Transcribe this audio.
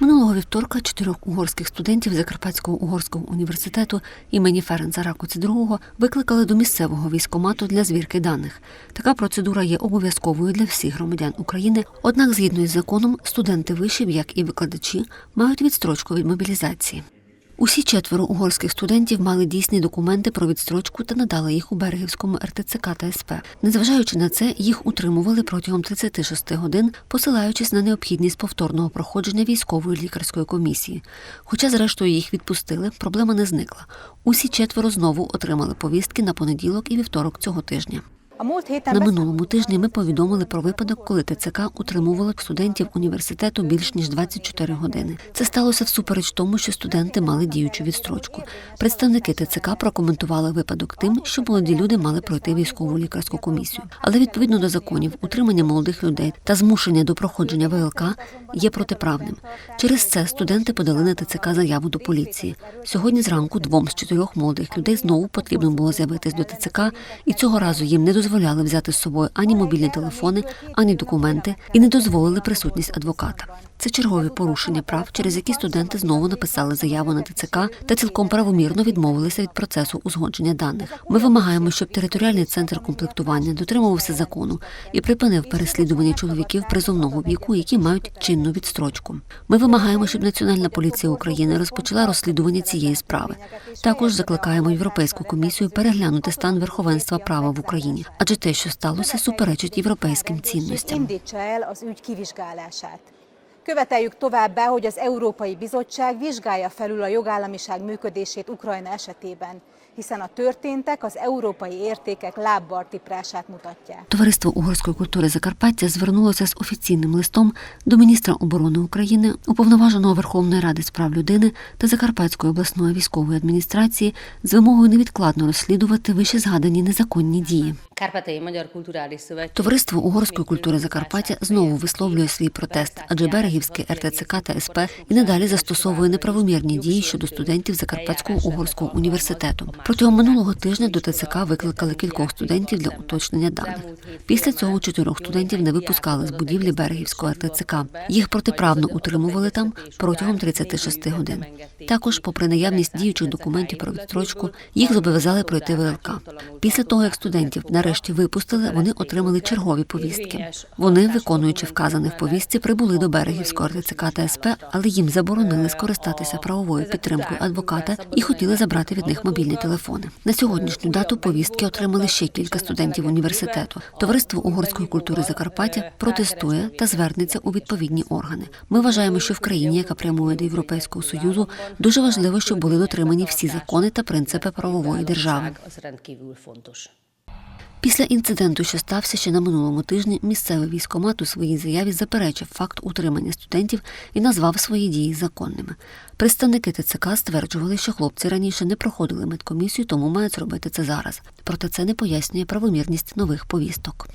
Минулого вівторка чотирьох угорських студентів Закарпатського угорського університету імені Ференца Ракуці II викликали до місцевого військомату для звірки даних. Така процедура є обов'язковою для всіх громадян України. Однак, згідно із законом, студенти вишів, як і викладачі, мають відстрочку від мобілізації. Усі четверо угорських студентів мали дійсні документи про відстрочку та надали їх у Берегівському РТЦК та СП. Незважаючи на це, їх утримували протягом 36 годин, посилаючись на необхідність повторного проходження військової лікарської комісії. Хоча, зрештою, їх відпустили, проблема не зникла. Усі четверо знову отримали повістки на понеділок і вівторок цього тижня. На минулому тижні ми повідомили про випадок, коли ТЦК утримувало студентів університету більш ніж 24 години. Це сталося всупереч тому, що студенти мали діючу відстрочку. Представники ТЦК прокоментували випадок тим, що молоді люди мали пройти військову лікарську комісію. Але відповідно до законів, утримання молодих людей та змушення до проходження ВЛК є протиправним. Через це студенти подали на ТЦК заяву до поліції. Сьогодні зранку двом з чотирьох молодих людей знову потрібно було з'явитись до ТЦК, і цього разу їм не дозволяли взяти з собою ані мобільні телефони, ані документи, і не дозволили присутність адвоката. Це чергові порушення прав, через які студенти знову написали заяву на ТЦК та цілком правомірно відмовилися від процесу узгодження даних. Ми вимагаємо, щоб територіальний центр комплектування дотримувався закону і припинив переслідування чоловіків призовного віку, які мають чинну відстрочку. Ми вимагаємо, щоб Національна поліція України розпочала розслідування цієї справи. Також закликаємо Європейську комісію переглянути стан верховенства права в Україні, адже те, що сталося, суперечить європейським цінностям. Követeljük továbbá, hogy az Európai Bizottság vizsgálja felül a jogállamiság működését Ukrajna esetében, hiszen a történtek az európai értékek lábbal tiprását mutatják. Товариство угорської культури Закарпаття звернулося з офіційним листом до міністра оборони України, уповноваженого Верховної Ради з прав людини та Закарпатської обласної військової адміністрації з вимогою невідкладно розслідувати вище згадані незаконні дії. Товариство угорської культури Закарпаття знову висловлює свій протест, адже Берегівське РТЦК та СП і надалі застосовує неправомірні дії щодо студентів Закарпатського угорського університету. Протягом минулого тижня до ТЦК викликали кількох студентів для уточнення даних. Після цього чотирьох студентів не випускали з будівлі Берегівського РТЦК. Їх протиправно утримували там протягом 36 годин. Також, попри наявність діючих документів про відстрочку, їх зобов'язали пройти ВЛК. Після того, як студентів нарешті випустили, вони отримали чергові повістки. Вони, виконуючи вказане в повістці, прибули до берегівського РТЦК та СП, але їм заборонили скористатися правовою підтримкою адвоката і хотіли забрати від них мобільні телефони. На сьогоднішню дату повістки отримали ще кілька студентів університету. Товариство угорської культури Закарпаття протестує та звернеться у відповідні органи. Ми вважаємо, що в країні, яка прямує до Європейського союзу, дуже важливо, щоб були дотримані всі закони та принципи правової держави. Після інциденту, що стався ще на минулому тижні, місцевий військомат у своїй заяві заперечив факт утримання студентів і назвав свої дії законними. Представники ТЦК стверджували, що хлопці раніше не проходили медкомісію, тому мають зробити це зараз. Проте це не пояснює правомірність нових повісток.